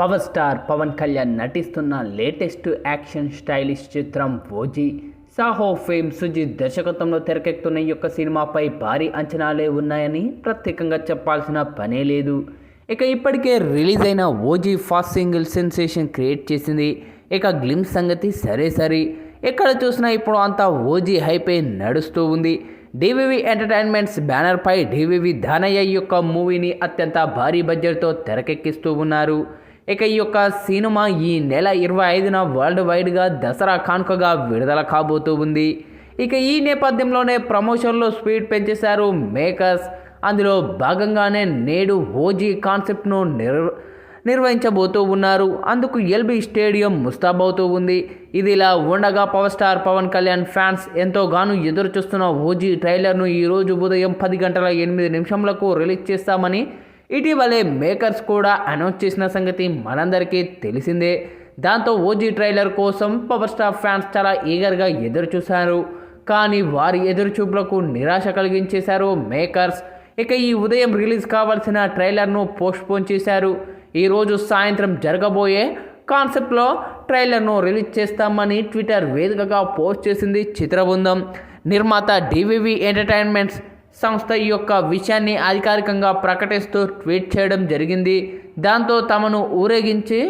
Power star Pawan Kalyan నటిస్తున్న latest action stylish చిత్రం OG. Saaho fame Sujeeth దర్శకత్వంలో తెరకెక్కుతున్న ఈ యొక్క సినిమాపై భారీ అంచనాలే ఉన్నాయని ప్రత్యేకంగా చెప్పాల్సిన పనే లేదు. ఇక ఇప్పటికే రిలీజ్ అయిన OG first single sensation create చేసింది. ఇక గ్లిమ్స్ సంగతి సరే సరే. ఎక్కడ చూసినా ఇప్పుడు అంతా ఓజీ హైపే నడుస్తూ ఉంది. డివివి ఎంటర్టైన్మెంట్స్ బ్యానర్పై డివివి దానయ్య యొక్క మూవీని అత్యంత భారీ బడ్జెట్తో తెరకెక్కిస్తూ ఉన్నారు. ఇక ఈ యొక్క సినిమా ఈ నెల ఇరవై ఐదున వరల్డ్ వైడ్గా దసరా కానుకగా విడుదల కాబోతూ ఉంది. ఇక ఈ నేపథ్యంలోనే ప్రమోషన్లో స్పీడ్ పెంచేశారు మేకర్స్ అందులో భాగంగానే నేడు ఓజీ కాన్సెప్ట్ను నిర్ నిర్వహించబోతూ ఉన్నారు. అందుకు ఎల్బీ స్టేడియం ముస్తాబవుతూ ఉంది. ఇది ఇలా ఉండగా power star Pawan Kalyan fans ఎంతోగానో ఎదురు చూస్తున్న ఓజీ ట్రైలర్ను ఈరోజు ఉదయం పది గంటల ఎనిమిది నిమిషంలకు రిలీజ్ చేస్తామని ఇటీవలే మేకర్స్ కూడా అనౌన్స్ చేసిన సంగతి మనందరికీ తెలిసిందే. దాంతో ఓజీ ట్రైలర్ కోసం పవర్ స్టార్ ఫ్యాన్స్ చాలా ఈగర్గా ఎదురు చూశారు కానీ వారి ఎదురుచూపులకు నిరాశ కలిగించేశారు మేకర్స్. ఇక ఈ ఉదయం రిలీజ్ కావాల్సిన ట్రైలర్ను పోస్ట్పోన్ చేశారు. ఈరోజు సాయంత్రం జరగబోయే కాన్సెప్ట్లో ట్రైలర్ను రిలీజ్ చేస్తామని ట్విట్టర్ వేదికగా పోస్ట్ చేసింది చిత్రబృందం. నిర్మాత డివివి ఎంటర్టైన్మెంట్స్ సంస్థ ఈ యొక్క విషయాన్ని అధికారికంగా ప్రకటిస్తూ ట్వీట్ చేయడం జరిగింది. దాంతో తమను ఊరేగించి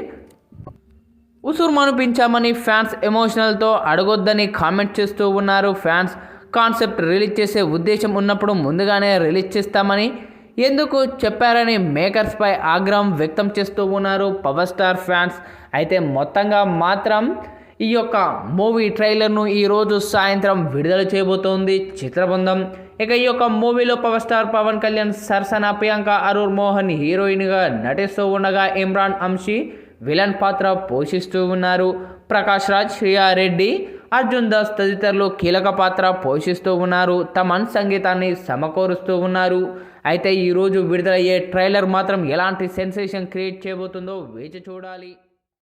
ఉసురుమనిపించామని ఫ్యాన్స్ ఎమోషనల్తో అడగొద్దని కామెంట్ చేస్తూ ఉన్నారు. ఫ్యాన్స్ కాన్సెప్ట్ రిలీజ్ చేసే ఉద్దేశం ఉన్నప్పుడు ముందుగానే రిలీజ్ చేస్తామని ఎందుకు చెప్పారని మేకర్స్పై ఆగ్రహం వ్యక్తం చేస్తూ ఉన్నారు పవర్ స్టార్ ఫ్యాన్స్. అయితే మొత్తంగా మాత్రం ఈ యొక్క మూవీ ట్రైలర్ను ఈరోజు సాయంత్రం విడుదల చేయబోతోంది చిత్రబృందం. ఇక ఈ యొక్క మూవీలో పవర్ స్టార్ పవన్ కళ్యాణ్ సరసన ప్రియాంక అరూర్ మోహన్ హీరోయిన్గా నటిస్తూ ఉండగా ఇమ్రాన్ అంశీ విలన్ పాత్ర పోషిస్తూ ఉన్నారు. ప్రకాష్ రాజ్ శ్రీయారెడ్డి అర్జున్ దాస్ తదితరులు కీలక పాత్ర పోషిస్తూ ఉన్నారు. తమన్ సంగీతాన్ని సమకూరుస్తూ ఉన్నారు. అయితే ఈరోజు విడుదలయ్యే ట్రైలర్ మాత్రం ఎలాంటి సెన్సేషన్ క్రియేట్ చేయబోతుందో వేచి చూడాలి.